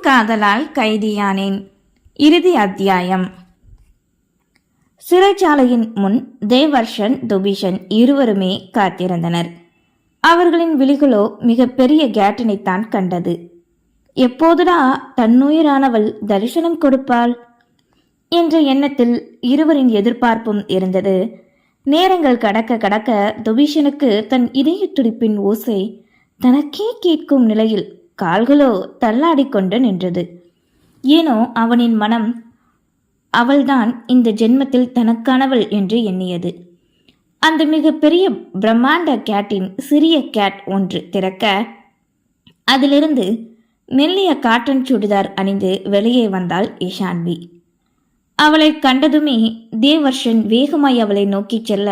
காதலால் கைதியானேன். இறுதி அத்தியாயம். சிறைச்சாலையின் முன் தேவர்ஷன் துபிஷன் இருவருமே காத்திருந்தனர். அவர்களின் விழிகளோ மிக பெரிய கண்டது. எப்போதுடா தன்னுயிரானவள் தரிசனம் கொடுப்பாள்? என்ற எண்ணத்தில் இருவரின் எதிர்பார்ப்பும் இருந்தது. நேரங்கள் கடக்க கடக்க துபீஷனுக்கு தன் இதய துடிப்பின் ஓசை தனக்கே கேட்கும் நிலையில் கால்களோ தள்ளாடிக்கொண்டு நின்றது. ஏனோ அவனின் மனம் அவள்தான் இந்த ஜென்மத்தில் தனக்கானவள் என்று எண்ணியது. அந்த மிக பெரிய பிரம்மாண்ட கேட்டின் சிறிய கேட் ஒன்று திறக்க அதிலிருந்து மெல்லிய காட்டன் சுடிதார் அணிந்து வெளியே வந்தாள் இஷான்வி அவளை கண்டதுமே தேவர்ஷன் வேகமாய் அவளை நோக்கிச் செல்ல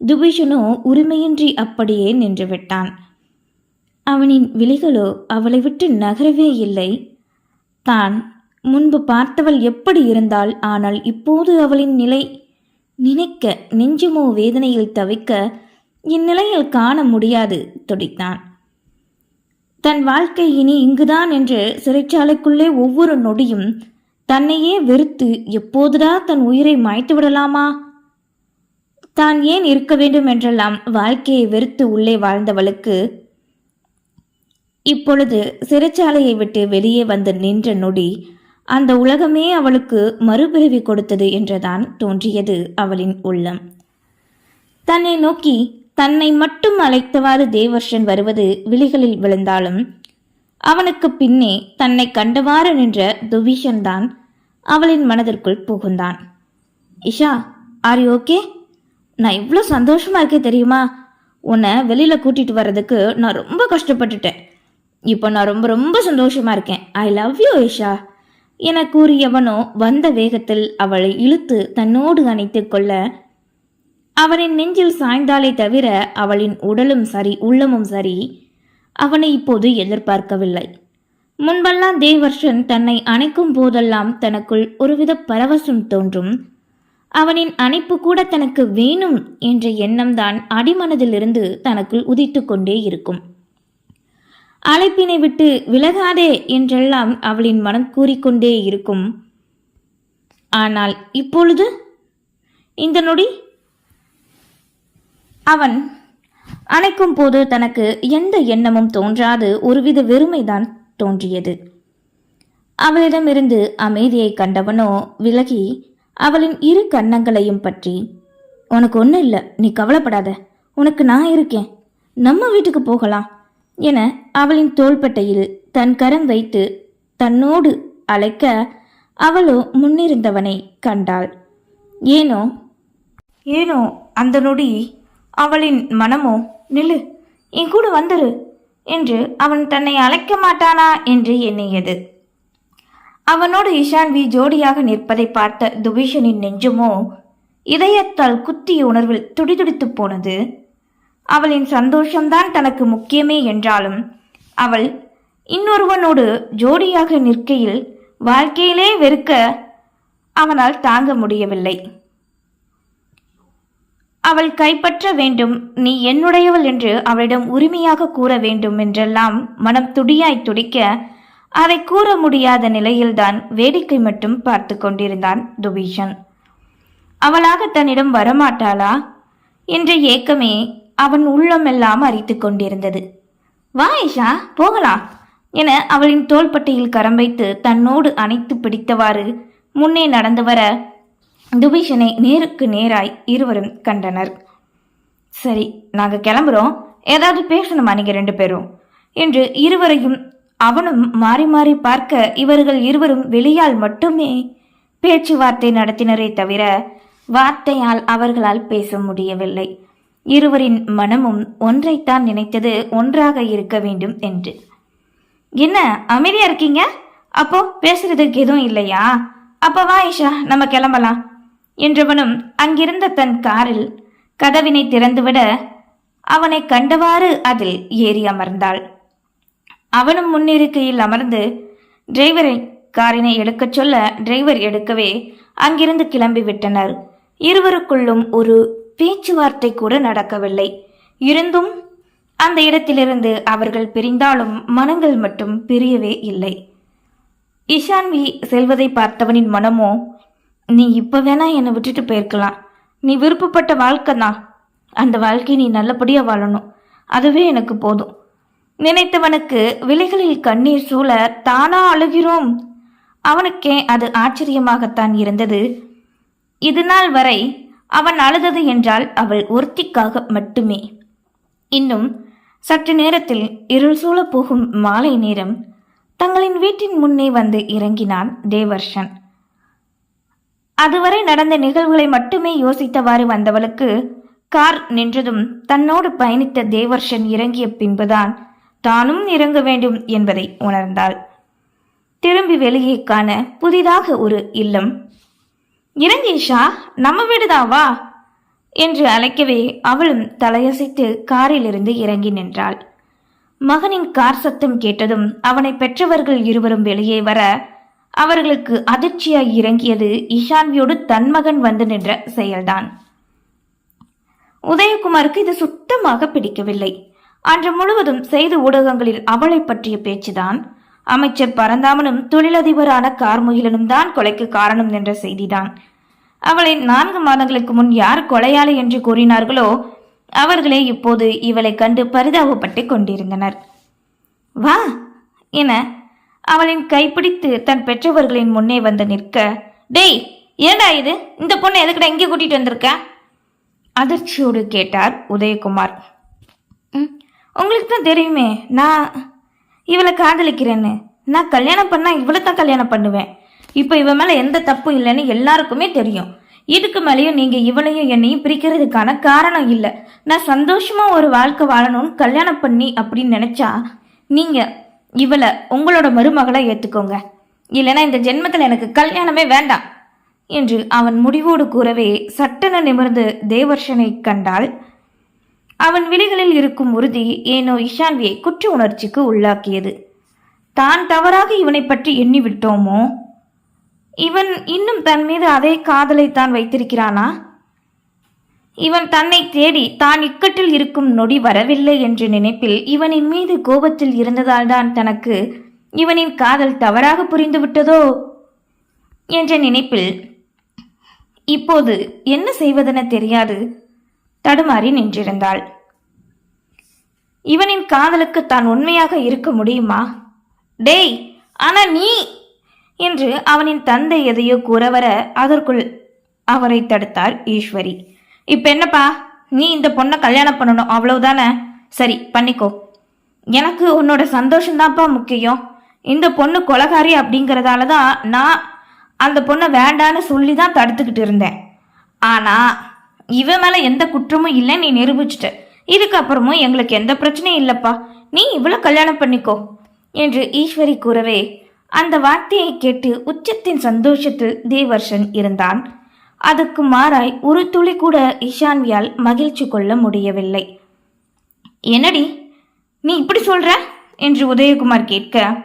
துபிஷனோ உரிமையின்றி அப்படியே நின்றுவிட்டான். அவனின் விழிகளோ அவளை விட்டு நகரவே இல்லை. தான் முன்பு பார்த்தவள் எப்படி இருந்தாள் ஆனால் இப்போது அவளின் நிலை நினைக்க நெஞ்சுமோ வேதனையில் தவிக்க இந்நிலையில் காண முடியாது துடித்தான். தன் வாழ்க்கை இனி இங்குதான் என்று சிறைச்சாலைக்குள்ளே ஒவ்வொரு நொடியும் தன்னையே வெறுத்து எப்போதுடா தன் உயிரை மாய்த்து விடலாமா? தான் ஏன் இருக்க வேண்டும் என்றெல்லாம் வாழ்க்கையை வெறுத்து உள்ளே வாழ்ந்தவளுக்கு இப்பொழுது சிறைச்சாலையை விட்டு வெளியே வந்து நின்ற நொடி அந்த உலகமே அவளுக்கு மறுபிறவி கொடுத்தது என்றுதான் தோன்றியது அவளின் உள்ளம். தன்னை நோக்கி தன்னை மட்டும் அழைத்தவாறு தேவர்ஷன் வருவது விழிகளில் விழுந்தாலும் அவனுக்கு பின்னே தன்னை கண்டவாறு நின்ற துவிஷன் தான் அவளின் மனதிற்குள் புகுந்தான். இஷா ஆர் யூ ஓகே நான் இவ்வளோ சந்தோஷமா இருக்கேன் தெரியுமா? உன்னை வெளியில கூட்டிட்டு வர்றதுக்கு நான் ரொம்ப கஷ்டப்பட்டுட்டேன். இப்போ நான் ரொம்ப ரொம்ப சந்தோஷமா இருக்கேன். ஐ லவ் யூ இஷா என கூறியவனோ வந்த வேகத்தில் அவளை இழுத்து தன்னோடு அணைத்து கொள்ள அவனின் நெஞ்சில் சாய்ந்தாலே தவிர அவளின் உடலும் சரி உள்ளமும் சரி அவனை இப்போது எதிர்பார்க்கவில்லை. முன்பெல்லாம் தேவர்ஷன் தன்னை அணைக்கும் போதெல்லாம் தனக்குள் ஒருவித பரவசம் தோன்றும். அவனின் அணைப்பு கூட தனக்கு வேணும் என்ற எண்ணம்தான் அடிமனதிலிருந்து தனக்குள் உதித்து கொண்டே இருக்கும். அழைப்பினை விட்டு விலகாதே என்றெல்லாம் அவளின் மனம் கூறிக்கொண்டே இருக்கும். ஆனால் இப்பொழுது? இந்த நொடி? அவன் அணைக்கும் போது தனக்கு எந்த எண்ணமும் தோன்றாது ஒருவித வெறுமைதான் தோன்றியது. அவளிடமிருந்து அமைதியை கண்டவனோ விலகி அவளின் இரு கன்னங்களையும் பற்றி உனக்கு ஒன்றும் இல்லை நீ கவலைப்படாத உனக்கு நான் இருக்கேன் நம்ம வீட்டுக்கு போகலாம் என அவளின் தோள்பட்டையில் தன் கரம் வைத்து தன்னோடு அழைக்க அவளோ முன்னிருந்தவனை கண்டாள். ஏனோ ஏனோ அந்த நொடி அவளின் மனமோ நில்லு என் கூட வந்துரு என்று அவன் தன்னை அழைக்க மாட்டானா என்று எண்ணியது. அவனோடு இஷான்வி ஜோடியாக நிற்பதை பார்த்த துபீஷனின் நெஞ்சுமோ இதயத்தால் குத்திய உணர்வில் துடிதுடித்துப் போனது. அவளின் சந்தோஷம்தான் தனக்கு முக்கியமே என்றாலும் அவள் இன்னொருவனோடு ஜோடியாக நிற்கையில் வாழ்க்கையிலே வெறுக்க அவனால் தாங்க முடியவில்லை. அவள் கைப்பற்ற வேண்டும் நீ என்னுடையவள் என்று அவளிடம் உரிமையாக கூற வேண்டும் என்றெல்லாம் மனம் துடியாய் துடிக்க அதை கூற முடியாத நிலையில்தான் வேடிக்கை மட்டும் பார்த்து கொண்டிருந்தான் துபீஷன். அவளாக தன்னிடம் வரமாட்டாளா? என்ற ஏக்கமே அவன் உள்ளமெல்லாம் அரித்து கொண்டிருந்தது. வா ஐஷா போகலாம் என அவளின் தோள்பட்டையில் கரம் வைத்து தன்னோடு அணைத்து பிடித்தவாறு முன்னே நடந்து வர துபீஷனை நேருக்கு நேராய் இருவரும் கண்டனர். சரி நாங்க கிளம்புறோம். ஏதாவது பேசணுமா நீங்க ரெண்டு பேரும்? என்று இருவரையும் அவனும் மாறி மாறி பார்க்க இவர்கள் இருவரும் வெளியால் மட்டுமே பேச்சுவார்த்தை நடத்தினரே தவிர வார்த்தையால் அவர்களால் பேச முடியவில்லை. இருவரின் மனமும் ஒன்றைத்தான் நினைத்தது ஒன்றாக இருக்க வேண்டும் என்று. என்ன அமைதியா இருக்கீங்க? அப்போ பேசுறதுக்கு எதுவும் இல்லையா? அப்போ வா ஐஷா நம்ம கிளம்பலாம். என்றவனும் அங்கிருந்த தன் காரில் கதவினை திறந்துவிட அவனை கண்டவாறு அதில் ஏறி அமர்ந்தாள். அவனும் முன்னிருக்கையில் அமர்ந்து டிரைவரை காரினை எடுக்கச் சொல்ல டிரைவர் எடுக்கவே அங்கிருந்து கிளம்பி விட்டனர் இருவருக்குள்ளும் ஒரு பேச்சுவார்த்தை கூட நடக்கவில்லை. இருந்தும் அந்த இடத்திலிருந்து அவர்கள் பிரிந்தாலும் மனங்கள் மட்டும் பிரியவே இல்லை. இஷான்வி செல்வதை பார்த்தவனின் மனமோ நீ இப்ப வேணா என்னை விட்டுட்டு போயிருக்கலாம். நீ விருப்பப்பட்ட வாழ்க்கை தான் அந்த வாழ்க்கையை நீ நல்லபடியா வாழணும். அதுவே எனக்கு போதும். நினைத்தவனுக்கு விலைகளில் கண்ணீர் சூழ தானா அழுகிறோம். அவனுக்கே அது ஆச்சரியமாகத்தான் இருந்தது. இது நாள் வரை அவன் அழுதது என்றால் அவள் ஒருத்திக்காக மட்டுமே. இன்னும் சற்று நேரத்தில் இருள் சூழ போகும் மாலை நேரம் தங்களின் வீட்டின் முன்னே வந்து இறங்கினான் தேவர்ஷன். அதுவரை நடந்த நிகழ்வுகளை மட்டுமே யோசித்தவாறு வந்தவளுக்கு கார் நின்றதும் தன்னோடு பயணித்த தேவர்ஷன் இறங்கிய பின்புதான் தானும் இறங்க வேண்டும் என்பதை உணர்ந்தாள். திரும்பி வெளியே காண புதிதாக ஒரு இல்லம் இறங்கேஷா நம்ம வீடுதாவா? என்று அழைக்கவே அவளும் தலையசைத்து காரிலிருந்து இறங்கி நின்றாள். மகனின் கார் சத்தம் கேட்டதும் அவனை பெற்றவர்கள் இருவரும் வெளியே வர அவர்களுக்கு அதிர்ச்சியாய் இறங்கியது இஷான்வியோடு தன் மகன் வந்து நின்ற செயல்தான். உதயகுமாருக்கு இது சுத்தமாக பிடிக்கவில்லை. அன்று முழுவதும் செய்தி ஊடகங்களில் அவளை பற்றிய பேச்சுதான் அமைச்சர் பரந்தாமனும் தொழிலதிபரான கார்முகிலனும் தான் கொலைக்கு காரணம் என்ற செய்திதான். அவளை நான்கு மாதங்களுக்கு முன் யார் கொலையாளி என்று கூறினார்களோ அவர்களே இப்போது இவளை கண்டு பரிதாபப்பட்டு கொண்டிருந்தனர். வா என அவளின் கைப்பிடித்து தன் பெற்றவர்களின் முன்னே வந்து நிற்க டேய் ஏண்டா இது? இந்த பொண்ணை எதுக்கிட்ட இங்கே கூட்டிட்டு வந்திருக்க? அதிர்ச்சியோடு கேட்டார் உதயகுமார். "ம், உங்களுக்கு தான் தெரியுமே நான் இவளை காதலிக்கிறேன்னு. நான் கல்யாணம் பண்ணால் இவளை தான் கல்யாணம் பண்ணுவேன். இப்போ இவன் மேலே எந்த தப்பும் இல்லைன்னு எல்லாருக்குமே தெரியும். இதுக்கு மேலேயும் நீங்கள் இவளையும் என்னையும் பிரிக்கிறதுக்கான காரணம் இல்லை. நான் சந்தோஷமாக ஒரு வாழ்க்கை வாழணும்னு கல்யாணம் பண்ணி அப்படின்னு நினச்சா நீங்கள் இவளை உங்களோட மருமகளை ஏற்றுக்கோங்க இல்லைன்னா இந்த ஜென்மத்தில் எனக்கு கல்யாணமே வேண்டாம். என்று அவன் முடிவோடு கூறவே சட்டென நிமிர்ந்து தேவர்ஷனை கண்டாள். அவன் விழிகளில் இருக்கும் உறுதி ஏனோ இஷான்வியை குற்ற உணர்ச்சிக்கு உள்ளாக்கியது. தான் தவறாக இவனை பற்றி எண்ணி விட்டோமோ இவன் இன்னும் தன் மீது அதே காதலை தான் வைத்திருக்கிறானா? இவன் தன்னை தேடி தான் இக்கட்டில் இருக்கும் நொடி வரவில்லை என்ற நினைப்பில் இவனின் மீது கோபத்தில் இருந்ததால்தான் தனக்கு இவனின் காதல் தவறாக புரிந்துவிட்டதோ? என்ற நினைப்பில் இப்போது என்ன செய்வதென தெரியாது. தடுமாறி நின்றிருந்தாள். இவனின் காதலுக்கு தான் உண்மையாக இருக்க முடியுமா? டேய் ஆனா நீ? என்று அவனின் தந்தை எதையோ கூற வர அதற்குள் அவரை தடுத்தார் ஈஸ்வரி. இப்ப என்னப்பா? நீ இந்த பொண்ணை கல்யாணம் பண்ணணும் அவ்வளவுதானே? சரி பண்ணிக்கோ. எனக்கு உன்னோட சந்தோஷம்தான்ப்பா முக்கியம். இந்த பொண்ணு கொலகாரி அப்படிங்கிறதால தான் நான் அந்த பொண்ணை வேண்டான்னு சொல்லி தான் தடுத்துக்கிட்டு இருந்தேன். ஆனால் இவன் மேல எந்த குற்றமும் இல்லை நீ நிரூபிச்சிட்ட. இதுக்கப்புறமும் எங்களுக்கு எந்த பிரச்சனையும் இல்லப்பா. நீ இவ்வளோ கல்யாணம் பண்ணிக்கோ. என்று ஈஸ்வரி கூறவே அந்த வார்த்தையை கேட்டு உச்சத்தின் சந்தோஷத்தில் தேவர்ஷன் இருந்தான். அதுக்கு மாறாய் ஒரு துளி கூட இஷான்வியால் மகிழ்ச்சி கொள்ள முடியவில்லை. என்னடி நீ இப்படி சொல்ற? என்று உதயகுமார் கேட்க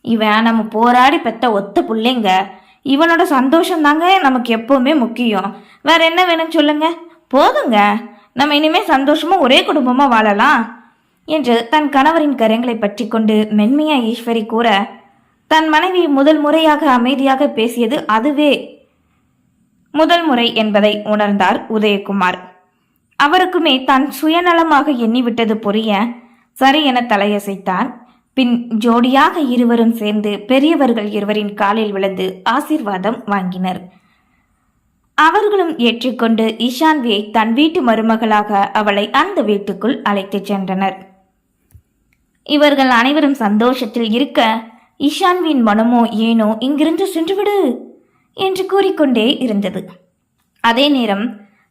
இவன் நம்ம போராடி பெத்த ஒத்த பிள்ளைங்க. இவனோட சந்தோஷம் தாங்க நமக்கு எப்பவுமே முக்கியம். வேற என்ன வேணும்னு சொல்லுங்க? போதுங்க. நம்ம இனிமே சந்தோஷமா ஒரே குடும்பமா வாழலாம். என்று தன் கணவரின் கரங்களை பற்றி கொண்டு மென்மையா ஈஸ்வரி கூற தன் மனைவி முதல் முறையாக அமைதியாக பேசியது அதுவே. முதல் முறை என்பதை உணர்ந்தார் உதயகுமார். அவருக்குமே தான் சுயநலமாக எண்ணிவிட்டது புரிய சரி என தலையசைத்தார். பின் ஜோடியாக இருவரும் சேர்ந்து பெரியவர்கள் இருவரின் காலில் விழுந்து ஆசீர்வாதம் வாங்கினர். அவர்களும் ஏற்றுக்கொண்டு இஷான்வியை தன் வீட்டு மருமகளாக அவளை அந்த வீட்டுக்குள் அழைத்துச் சென்றனர். இவர்கள் அனைவரும் சந்தோஷத்தில் இருக்க இஷான்வின் மனமோ ஏனோ இங்கிருந்து சென்றுவிடு என்று கூறிக்கொண்டே இருந்தது. அதே நேரம்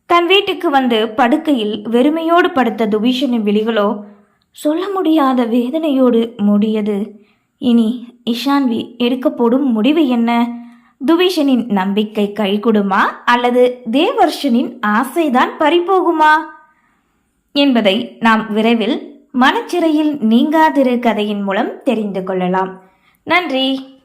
தன் வீட்டுக்கு வந்து படுக்கையில் வெறுமையோடு படுத்த துபீஷனின் விழிகளோ சொல்ல முடியாத வேதனையோடு மூடியது. இனி இஷான்வி எடுக்கப்போடும் முடிவு என்ன? துவிஷனின் நம்பிக்கை கைகூடுமா? அல்லது தேவர்ஷனின் ஆசைதான் பறிபோகுமா? என்பதை நாம் விரைவில் மனச்சிறையில் நீங்காதிரு கதையின் மூலம் தெரிந்து கொள்ளலாம். நன்றி.